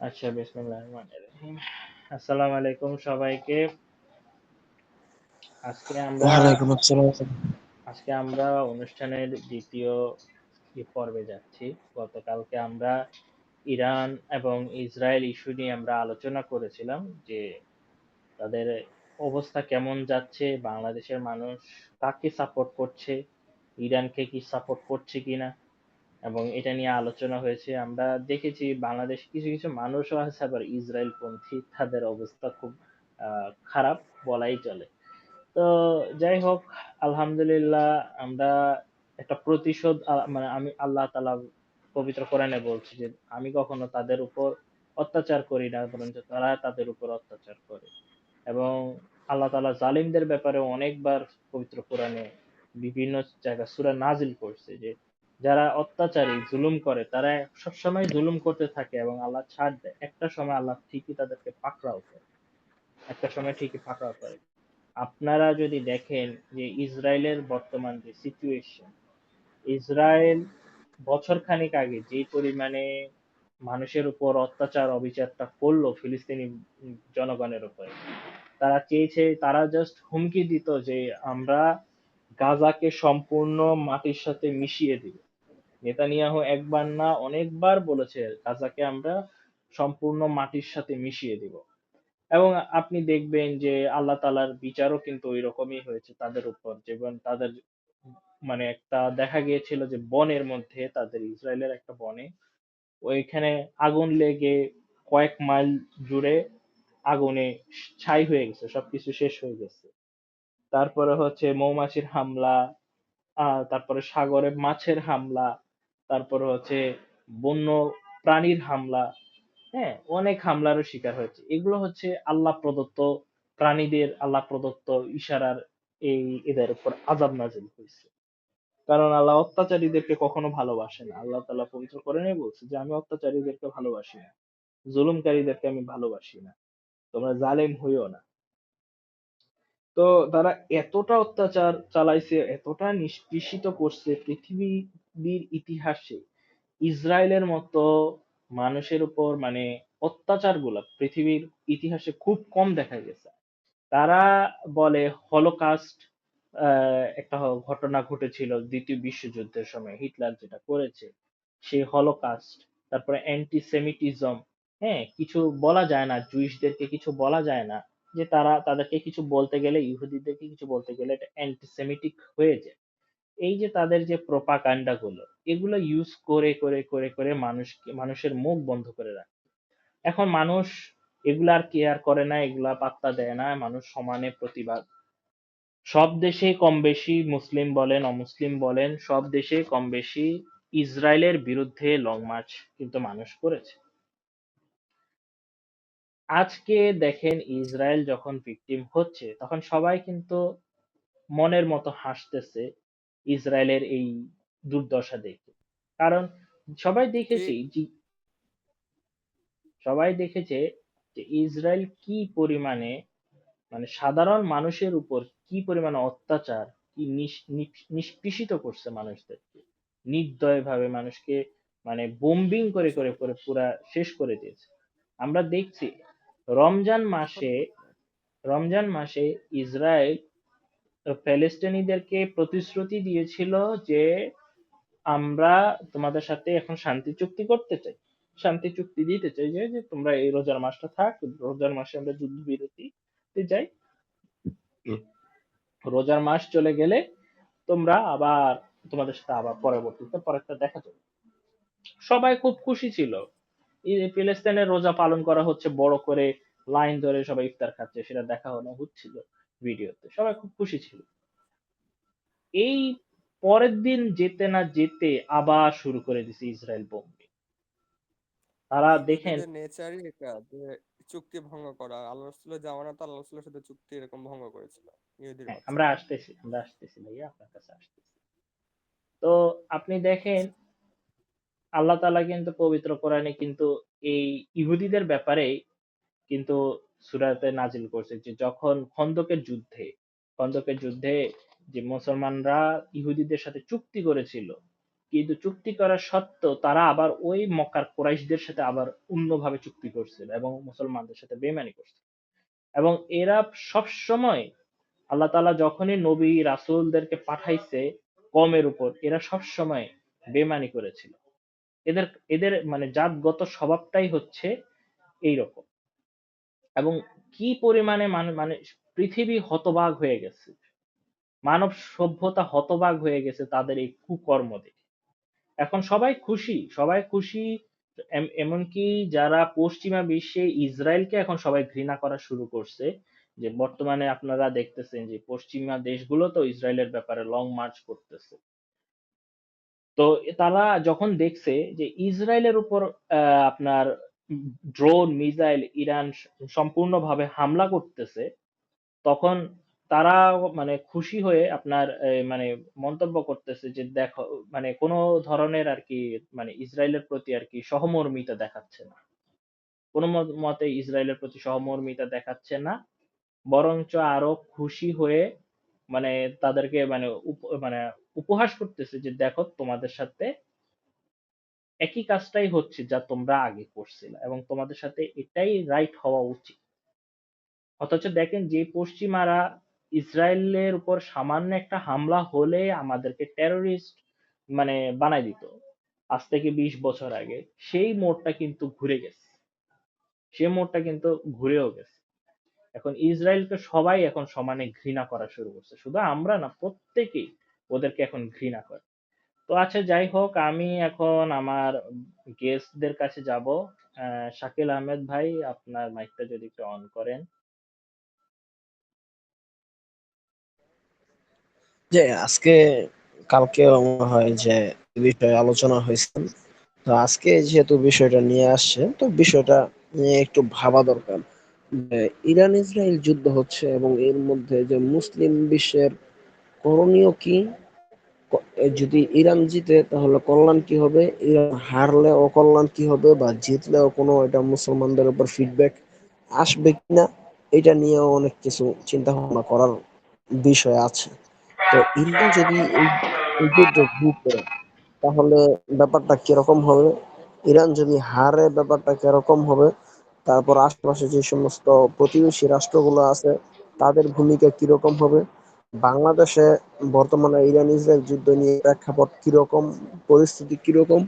আচ্ছা বিসমিল্লাহির রহমানির রহিম। আসসালামু আলাইকুম সবাইকে। আজকে আমরা ওয়ালাইকুম আসসালাম। আজকে আমরা অনুষ্ঠানের দ্বিতীয় পর্বে যাচ্ছি। গতকালকে আমরা ইরান এবং ইসরায়েল ইস্যু নিয়ে আমরা আলোচনা করেছিলাম যে তাদের অবস্থা কেমন যাচ্ছে বাংলাদেশের মানুষ কাকে সাপোর্ট করছে ইরানকে কি সাপোর্ট করছে কিনা। এবং এটা নিয়ে আলোচনা হয়েছে। আমরা দেখেছি বাংলাদেশ কিছু কিছু মানুষও আছে, আবার ইসরায়েল পন্থী তাদের অবস্থা খুব খারাপ বলাই চলে। তো যাই হোক, আলহামদুলিল্লাহ আমরা একটা প্রতিশোধ মানে আমি আল্লাহ তালা পবিত্র কোরআনে বলছি যে, আমি কখনো তাদের উপর অত্যাচার করি না, বরঞ্চ তারা তাদের উপর অত্যাচার করে। এবং আল্লাহ তালা জালিমদের ব্যাপারে অনেকবার পবিত্র কোরআনে বিভিন্ন জায়গায় সূরা নাজিল করছে যে যারা অত্যাচারী, জুলুম করে, তারা সবসময় জুলুম করতে থাকে এবং আল্লাহ ছাড় দেয়। একটা সময় আল্লাহ ঠিকই তাদেরকে পাকড়াও করে। একটা সময় ঠিকই পাকড়াও করে। আপনারা যদি দেখেন যে ইসরায়েলের বর্তমান যে সিচুয়েশন ইসরায়েল বছর খানিক আগে যে পরিমাণে মানুষের উপর অত্যাচার, অবিচারটা করল ফিলিস্তিনি জনগণের উপরে, তারা চেয়েছে, তারা জাস্ট হুমকি দিত যে আমরা গাজাকে সম্পূর্ণ মাটির সাথে মিশিয়ে দিব। নেতানিয়াহু একবার না অনেকবার বলেছে গাজাকে আমরা সম্পূর্ণ মাটির সাথে মিশিয়ে দিব। এবং আপনি দেখবেন যে আল্লাহ তালার বিচারও কিন্তু ওই রকমই হয়েছে তাদের উপর। যেমন তাদের মানে একটা দেখা গিয়েছিল যে বনের মধ্যে, তাদের ইসরায়েলের একটা বনে, ওইখানে আগুন লেগে কয়েক মাইল জুড়ে আগুনে ছাই হয়ে গেছে, সবকিছু শেষ হয়ে গেছে। তারপরে হচ্ছে মৌমাছির হামলা, আহ, তারপরে সাগরে মাছের হামলা তারপরে হচ্ছে বন্য প্রাণীর হামলা হ্যাঁ অনেক হামলারও শিকার হয়েছে। এগুলো হচ্ছে আল্লাহ প্রদত্ত, প্রাণীদের আল্লাহ প্রদত্ত ইশারার এই এদের উপর আযাব নাজিল হয়েছে। কারণ আল্লাহ অত্যাচারীদেরকে কখনো ভালোবাসে না। আল্লাহ তাআলা পবিত্র কোরআনে বলছে যে, আমি অত্যাচারীদেরকে ভালোবাসি না। জুলুমকারীদেরকে আমি ভালোবাসি না। তোমরা জালেম হইও না। তো তারা এতটা অত্যাচার চালাইছে, এতটা নিষ্পেষিত করছে পৃথিবীর ইতিহাসে ইসরায়েলের মতো মানুষের উপর মানে অত্যাচারগুলা পৃথিবীর ইতিহাসে খুব কম দেখা গেছে। তারা বলে হলোকাস্ট একটা ঘটনা ঘটেছিল দ্বিতীয় বিশ্বযুদ্ধের সময়। হিটলার যেটা করেছে সেই হলোকাস্ট, তারপরে অ্যান্টিসেমিটিজম হ্যাঁ কিছু বলা যায় না জুইসদেরকে কিছু বলা যায় না, যে তারা তাদেরকে কিছু বলতে গেলে, ইহুদিদেরকে কিছু বলতে গেলে এটা অ্যান্টিসেমিটিক হয়ে যায়। এই যে তাদের যে প্রোপাগান্ডা গুলো, এগুলো ইউজ করে করে করে করে মানুষকে, মানুষের মুখ বন্ধ করে রাখে। এখন মানুষ এগুলা আর কেয়ার করে না, এগুলা পাত্তা দেয় না, মানুষ সমানে প্রতিবাদ। সব দেশে কম বেশি মুসলিম বলেন, অমুসলিম বলেন, সব দেশে কম বেশি ইসরায়েলের বিরুদ্ধে লং মার্চ কিন্তু মানুষ করেছে। আজকে দেখেন ইসরায়েল যখন ভিকটিম হচ্ছে, তখন সবাই কিন্তু মনের মতো হাসতেছে। ইসরায়েলের এই দুর্দশা দেখে। কারণ সবাই দেখেছে সবাই দেখেছে যে ইসরায়েল কি পরিমাণে মানে সাধারণ মানুষের উপর কি পরিমাণে অত্যাচার কি নিষ- নিষ- করছে মানুষদেরকে। নির্দয় ভাবে মানুষকে মানে বোম্বিং করে করে করে পুরা শেষ করে দিয়েছে। আমরা দেখছি রমজান মাসে রমজান মাসে ইসরায়েল প্যালেস্টাইনিদেরকে প্রতিশ্রুতি দিয়েছিল যে আমরা তোমাদের সাথে এখন শান্তি চুক্তি করতে চাই। শান্তি চুক্তি দিতে চাই যে যে তোমরা এই রোজার মাসটা থাক রোজার মাসে আমরা যুদ্ধ বিরতিতে যাই। রোজার মাস চলে গেলে তোমরা আবার তোমাদের সাথে আবার পরবর্তীতে পরেরটা দেখা যাবে। সবাই খুব খুশি ছিল। এই ফিলিস্তিনের রোজা পালন করা হচ্ছে বড় করে লাইন ধরে সবাই ইফতার খাচ্ছে সেটা দেখানো হচ্ছিল ভিডিওতে। সবাই খুব খুশি ছিল। এই পরের দিন যেতে না যেতে আবার শুরু করে দিছে ইসরায়েল বোম্বিং তারা দেখেন নেচারই এটা যে চুক্তি ভঙ্গ করা আল্লাহ রসুলের জামানাতে আল্লাহ রসুলের সাথে চুক্তি এরকম ভঙ্গ করেছিল হ্যাঁ, আমরা আসতেছি আমরা আসতেছি ভাইয়া আপনার কাছে আসতেছি। তো আপনি দেখেন আল্লাহ তাআলা কিন্তু পবিত্র কোরআনে কিন্তু এই ইহুদিদের ব্যাপারে কিন্তু সূরাতে নাজিল করছে যে যখন খন্দকের যুদ্ধে খন্দকের যুদ্ধে যে মুসলমানরা ইহুদিদের সাথে চুক্তি করেছিল, কিন্তু চুক্তি করা সত্ত্বেও তারা আবার ওই মক্কার কোরাইশদের সাথে আবার অন্যভাবে চুক্তি করছিল এবং মুসলমানদের সাথে বেমানি করছিল। এবং এরা সবসময় আল্লাহ তালা যখনই নবী, রাসূলদেরকে পাঠাইছে কমের উপর, এরা সবসময় বেমানি করেছিল। এদের এদের মানে জাতগত স্বভাবটাই হচ্ছে এইরকম। এবং কি পরিমাণে মানে পৃথিবী হতবাক হয়ে গেছে, মানব সভ্যতা হতবাক হয়ে গেছে তাদের এই কুকর্ম দেখে। এখন সবাই খুশি সবাই খুশি, এম- এমনকি যারা পশ্চিমা বিশ্বে ইসরায়েলকে এখন সবাই ঘৃণা করা শুরু করছে, যে বর্তমানে আপনারা দেখতেছেন যে পশ্চিমা দেশগুলো তো ইসরায়েলের ব্যাপারে লং মার্চ করতেছে। তো তারা যখন দেখছে যে ইসরায়েলের উপর আপনার ড্রোন, মিসাইল, ইরান সম্পূর্ণভাবে হামলা করতেছে, তখন তারা মানে খুশি হয়ে আপনার মানে মন্তব্য করতেছে যে দেখো মানে কোনো ধরনের আর কি মানে ইসরায়েলের প্রতি আর কি সহমর্মিতা দেখাচ্ছে না। কোনো মতে ইসরায়েলের প্রতি সহমর্মিতা দেখাচ্ছে না, বরঞ্চ আরও খুশি হয়ে মানে তাদেরকে মানে মানে উপহাস করতেছে যে দেখো তোমাদের সাথে একই কাজটাই হচ্ছে যা তোমরা আগে করছিলে এবং তোমাদের সাথে এটাই রাইট হওয়া উচিত। অথচ দেখেন যে পশ্চিমারা ইসরায়েলের উপর সামান্য একটা হামলা হলে আমাদেরকে টেরোরিস্ট মানে বানাই দিত। আজ থেকে বিশ বছর আগে সেই মোড়টা কিন্তু ঘুরে গেছে। সেই মোড়টা কিন্তু ঘুরেও গেছে। এখন ইসরায়েলকে সবাই এখন সমানে ঘৃণা করা শুরু করছে। শুধু আমরা না, প্রত্যেকেই ওদেরকে এখন ঘৃণা করে। তো আচ্ছা যাই হোক আমি এখন আমার গেস্টদের কাছে যাব। শাকিল আহমেদ ভাই, আপনার মাইকটা যদি একটু অন করেন। যে, আজকে কালকে মনে হয় যে বিষয়ে আলোচনা হয়েছে। তো আজকে যেহেতু বিষয়টা নিয়ে আসছে, তো বিষয়টা নিয়ে একটু ভাবা দরকার। ইরান ইসরায়েল যুদ্ধ হচ্ছে এবং এর মধ্যে যে মুসলিম বিশ্বের করণীয় কি? যদি ইরান জিতে, তাহলে কল্যাণ কি হবে? ইরান হারলে অকল্যাণ কি হবে বা জিতলেও কোনো এটা মুসলমানদের উপর ফিডব্যাক আসবে কিনা এটা নিয়েও অনেক কিছু চিন্তা ভাবনা করার বিষয় আছে। তো ইরান যদি জিতে তাহলে ব্যাপারটা কীরকম হবে? ইরান যদি হারে ব্যাপারটা কীরকম হবে? তারপর আশপাশে যে সমস্ত প্রতিবেশী রাষ্ট্রগুলো আছে, তাদের ভূমিকা কীরকম হবে? বাংলাদেশে বর্তমানে ইরান ইসরায়েল যুদ্ধ নিয়ে প্রেক্ষাপট কীরকম, পরিস্থিতি কীরকম,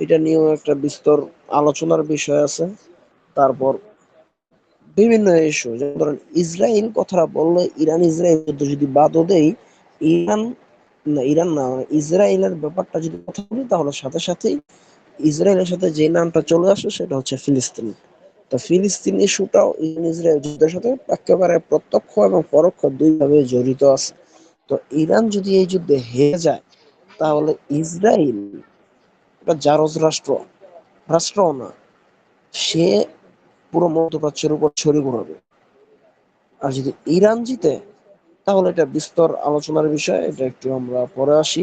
এটা নিয়েও একটা বিস্তর আলোচনার বিষয় আছে। তারপর বিভিন্ন ইস্যু, যেমন ধরেন ইসরায়েল কথাটা বললে ইরান ইসরায়েল যুদ্ধ যদি বাদও দেই, ইরান না ইরান না, ইসরায়েলের ব্যাপারটা যদি কথা বলি, তাহলে সাথে সাথেই ইসরায়েলের সাথে যে নামটা চলে আসে সেটা হচ্ছে ফিলিস্তিন। তো ফিলিস্তিন ইস্যুটাও ইসরায়েল যুদ্ধের সাথে একেবারে প্রত্যক্ষ এবং পরোক্ষ দুইভাবে জড়িত আছে। তো ইরান যদি এই যুদ্ধে হেরে যায়, তাহলে ইসরায়েল একটা জারজ রাষ্ট্র রাষ্ট্র না, সে পুরো মধ্যপ্রাচ্যের উপর ছড়ি ঘুরাবে আর যদি ইরান জিতে, তাহলে এটা বিস্তর আলোচনার বিষয়, এটা একটু আমরা পরে আসি।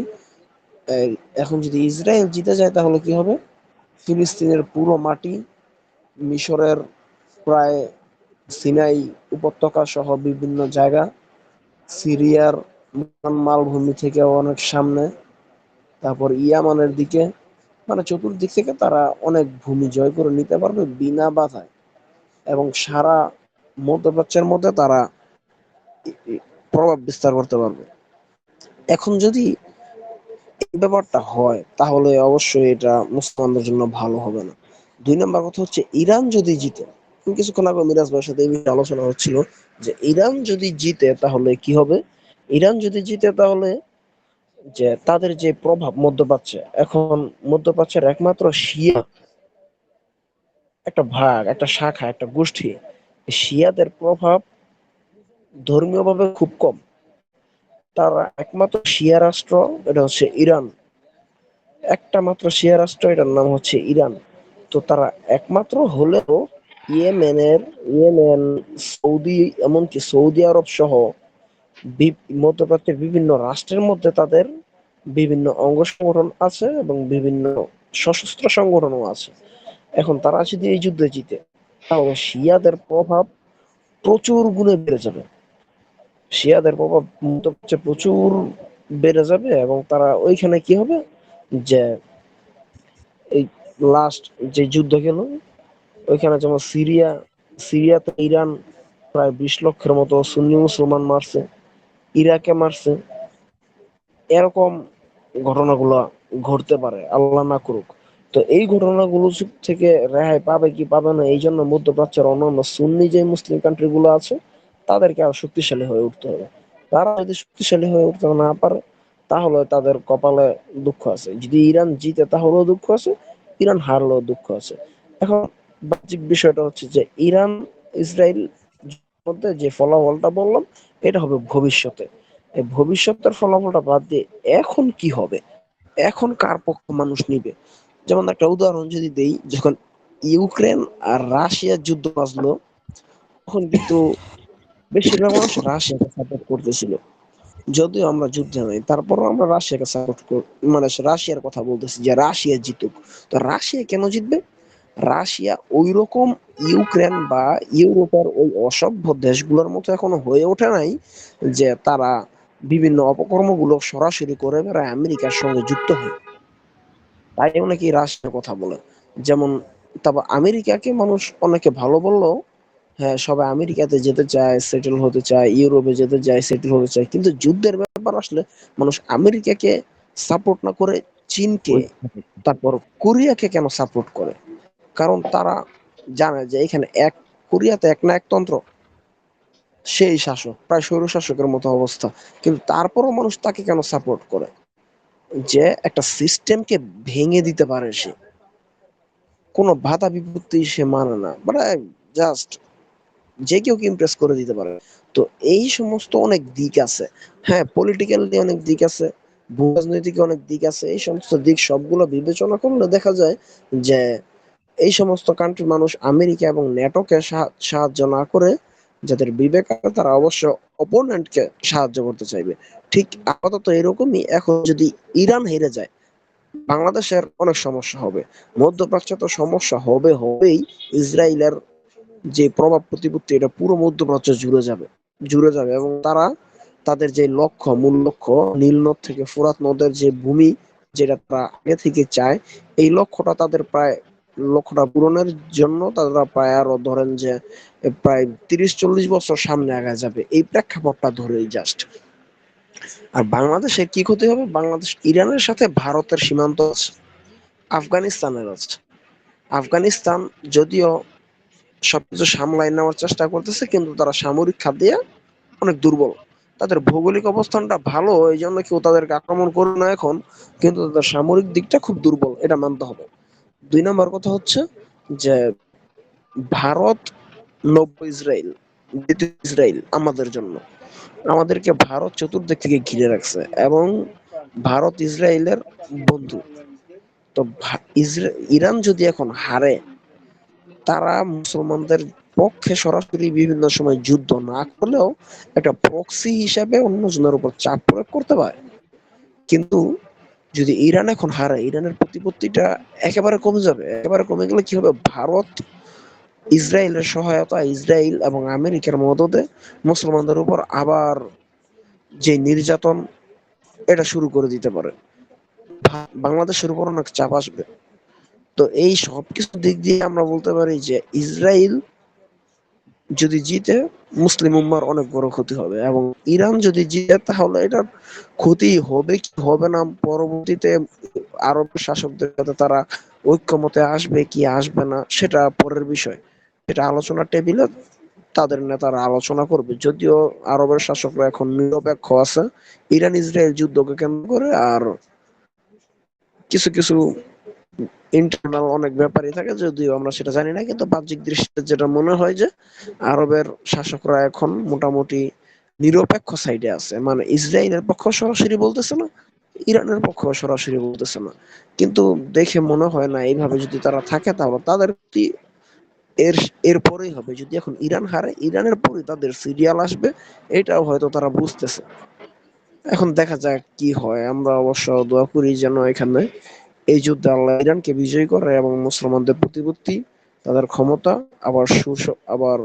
এখন যদি ইসরায়েল জিতে যায়, তাহলে কি হবে? ফিলিস্তিনের পুরো মাটি মিশরের প্রায় সিনাই উপত্যকা সহ বিভিন্ন জায়গা। সিরিয়ার মালভূমি থেকে অনেক সামনে। তারপর ইয়ামানের দিকে মানে চতুর্দিক থেকে তারা অনেক ভূমি জয় করে নিতে পারবে বিনা বাধায়। এবং সারা মধ্যপ্রাচ্যের মধ্যে তারা প্রভাব বিস্তার করতে পারবে। এখন যদি ব্যাপারটা হয়, তাহলে অবশ্যই এটা মুসলমানদের জন্য ভালো হবে না। দুই নম্বর কথা হচ্ছে, ইরান যদি জিতে কিছুক্ষণ আগে মিরাজ ভাইয়ের সাথে এই আলোচনা হচ্ছিল যে ইরান যদি জিতে তাহলে কি হবে? ইরান যদি জিতে তাহলে যে তাদের যে প্রভাব মধ্যপ্রাচ্যে, এখন মধ্যপ্রাচ্যের একমাত্র শিয়া একটা ভাগ, একটা শাখা, একটা গোষ্ঠী শিয়াদের প্রভাব ধর্মীয়ভাবে খুব কম। তারা একমাত্র শিয়া রাষ্ট্র, এটা হচ্ছে ইরান। একটা মাত্র শিয়া রাষ্ট্র, এটার নাম হচ্ছে ইরান। তো তারা একমাত্র হলেও ইয়েমেনের, ইয়েমেন, সৌদি, এমনকি সৌদি আরব সহ মধ্যপ্রাচ্যের বিভিন্ন রাষ্ট্রের মধ্যে তাদের বিভিন্ন অঙ্গ সংগঠন আছে এবং বিভিন্ন সশস্ত্র সংগঠনও আছে। এখন তারা যদি এই যুদ্ধে জিতে, তাহলে শিয়াদের প্রভাব প্রচুর গুণে বেড়ে যাবে। শিয়াদের প্রভাব মধ্যপ্রাচ্যে প্রচুর বেড়ে যাবে এবং তারা ওইখানে কি হবে? যে এই লাস্ট যে যুদ্ধ গেল ওইখানে যেমন সিরিয়া, সিরিয়াতে ইরান প্রায় বিশ লক্ষের মতো সুন্নি মুসলমান মারছে, ইরাকে মারছে। এরকম ঘটনাগুলো ঘটতে পারে, আল্লাহ না করুক। তো এই ঘটনাগুলো থেকে রেহাই পাবে কি পাবে না, এই জন্য মধ্যপ্রাচ্যের অন্যান্য সুন্নি যে মুসলিম কান্ট্রি গুলো আছে, তাদেরকে আরও শক্তিশালী হয়ে উঠতে হবে। তারা যদি শক্তিশালী হয়ে উঠতে না পারে, তাহলে তাদের কপালে দুঃখ আছে। যদি ইরান জিতে, তাহলেও দুঃখ আছে। ইরান হারলেও দুঃখ আছে। এখন বাহ্যিক বিষয়টা হচ্ছে যে, ইরান, ইসরায়েল মধ্যে যে ফলাফলটা বললাম, এটা হবে ভবিষ্যতে। এই ভবিষ্যতের ফলাফলটা বাদ দিয়ে এখন কি হবে? এখন কার পক্ষ মানুষ নিবে? যেমন একটা উদাহরণ যদি দেই, যখন ইউক্রেন আর রাশিয়ার যুদ্ধ বাজলো তখন কিন্তু বেশিরভাগ মানুষ রাশিয়াকে সাপোর্ট করতেছিল। যদিও আমরা যুদ্ধে নাই, তারপরও আমরা রাশিয়াকে সাপোর্ট মানে রাশিয়ার কথা বলতেছি যে রাশিয়া জিতুক। তো রাশিয়া কেন জিতবে? রাশিয়া ওই রকম ইউক্রেন বা ইউরোপের ওই অসভ্য দেশগুলোর মতো এখনও হয়ে ওঠে নাই যে তারা বিভিন্ন অপকর্মগুলো সরাসরি করে বেড়ায় আমেরিকার সঙ্গে যুক্ত হয়। তাই অনেকেই রাশিয়ার কথা বলে। যেমন তারপর আমেরিকাকে মানুষ অনেকে ভালো বললেও হ্যাঁ সবাই আমেরিকাতে যেতে চায় সেটেল হতে চায়, ইউরোপে যেতে চায় সেটেল হতে চায়। কিন্তু যুদ্ধের ব্যাপার আসলে মানুষ আমেরিকাকে সাপোর্ট না করে চীনকে, তারপর কোরিয়াকে কেন সাপোর্ট করে? কারণ তারা জানে যে এখানে এক, কোরিয়াতে এক না একতন্ত্র সেই শাসক, প্রায় স্বৈর শাসকের মতো অবস্থা। কিন্তু তারপরও মানুষ তাকে কেন সাপোর্ট করে? যে একটা সিস্টেমকে ভেঙে দিতে পারে সে। কোনো বাধা বিপত্তি সে মানে না। মানে জাস্ট যে কেউ কি ইমপ্রেস করে দিতে পারে। তো এই সমস্ত অনেক দিক আছে। হ্যাঁ পলিটিক্যালি অনেক দিক আছে ভূরাজনৈতিক অনেক দিক আছে, এই সমস্ত দিক সবগুলো বিবেচনা করলে দেখা যায় যে এই সমস্ত কান্ট্রির মানুষ আমেরিকা এবং ন্যাটোকে সাহায্য না করে যাদের বিবেক তারা অবশ্য অপোনেন্টকে সাহায্য করতে চাইবে। ঠিক আপাতত এরকমই, এখন যদি ইরান হেরে যায়, বাংলাদেশের অনেক সমস্যা হবে। মধ্যপ্রাচ্য তো সমস্যা হবে হবেই, ইসরায়েলের যে প্রভাব প্রতিপত্তি, এটা পুরো মধ্যপ্রাচ্য জুড়ে যাবে জুড়ে যাবে এবং তারা তাদের যে লক্ষ্য, মূল লক্ষ্য, নীল নদ থেকে ফোরাত নদের যে ভূমি যেটা তারা আগে থেকে চায়, এই লক্ষ্যটা তাদের প্রায়, লক্ষ্যটা পূরণের জন্য তারা প্রায় আরও ধরেন যে প্রায় তিরিশ চল্লিশ বছর সামনে আগা যাবে। এই প্রেক্ষাপটটা ধরেই জাস্ট আর বাংলাদেশে কি ক্ষতি হবে? বাংলাদেশ ইরানের সাথে ভারতের সীমান্ত আছে, আফগানিস্তানের আছে। আফগানিস্তান যদিও সবকিছু সামলাই নেওয়ার চেষ্টা করতেছে, কিন্তু তারা সামরিক খাত দিয়ে অনেক দুর্বল। তাদের ভৌগোলিক অবস্থানটা ভালো এই জন্য কেউ তাদেরকে আক্রমণ করবে না এখন, কিন্তু তাদের সামরিক দিকটা খুব দুর্বল, এটা মানতে হবে। দুই নম্বর কথা হচ্ছে যে ভারত নব্য ইসরায়েল, দ্বিতীয় ইসরায়েল আমাদের জন্য। আমাদেরকে ভারত চতুর্দিক থেকে ঘিরে রাখছে এবং ভারত ইসরায়েলের বন্ধু। তো ইরান যদি এখন হারে তারা মুসলমানদের পক্ষে সরাসরি বিভিন্ন সময় যুদ্ধ না করলেও একটা প্রক্সি হিসাবে অন্য জনের উপর চাপ প্রয়োগ করতে পারে। কিন্তু যদি ইরান এখন হারে ইরানের প্রতিপত্তিটা একেবারে কমে যাবে। একেবারে কমে গেলে কি হবে? ভারত ইসরায়েলের সহায়তা, ইসরায়েল এবং আমেরিকার মদদে মুসলমানদের উপর আবার যে নির্যাতন, এটা শুরু করে দিতে পারে। বাংলাদেশের উপর অনেক চাপ আসবে। তো এই সব কিছু দিক দিয়ে আমরা বলতে পারি যে ইসরায়েল যদি জিতে, মুসলিম উম্মার অনেক বড় ক্ষতি হবে এবং ইরান যদি জিতে, তাহলে এটার ক্ষতি হবে কি হবে না? পরবর্তীতে আরব শাসকদের সাথে তারা ঐক্যমতে আসবে কি আসবে না, সেটা পরের বিষয়। সেটা আলোচনার টেবিলে তাদের নেতারা আলোচনা করবে। যদিও আরবের শাসকরা এখন নিরপেক্ষ আছে। ইরান ইসরায়েল যুদ্ধকে কেন্দ্র করে আর কিছু কিছু ইন্টারনাল অনেক ব্যাপারই থাকে, যদিও আমরা সেটা জানি না, কিন্তু বাহ্যিক দৃষ্টিতে যেটা মনে হয় যে আরবের শাসকরা এখন মোটামুটি নিরপেক্ষ সাইডে আছে। মানে ইসরায়েলের পক্ষ সরাসরি বলতেছে না, ইরানের পক্ষ সরাসরি বলতেছে না। কিন্তু দেখে মনে হয় না, এইভাবে যদি তারা থাকে তাহলে তাদের প্রতি এর, এরপরেই হবে। যদি এখন ইরান হারে, ইরানের পরে তাদের সিরিয়াল আসবে, এটাও হয়তো তারা বুঝতেছে। এখন দেখা যাক কি হয়, আমরা অবশ্য দোয়া করি যেন এখানে এই যুদ্ধে আল্লাহ ইরানকে বিজয়ী করে এবং মুসলমানদের প্রতিপত্তি, তাদের ক্ষমতা আবার সু আবার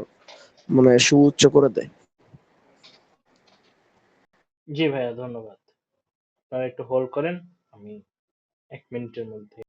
মানে সুউচ্চ করে দেয়। জি ভাইয়া, ধন্যবাদ। আপনারা একটু হোল্ড করেন, আমি এক মিনিটের মধ্যে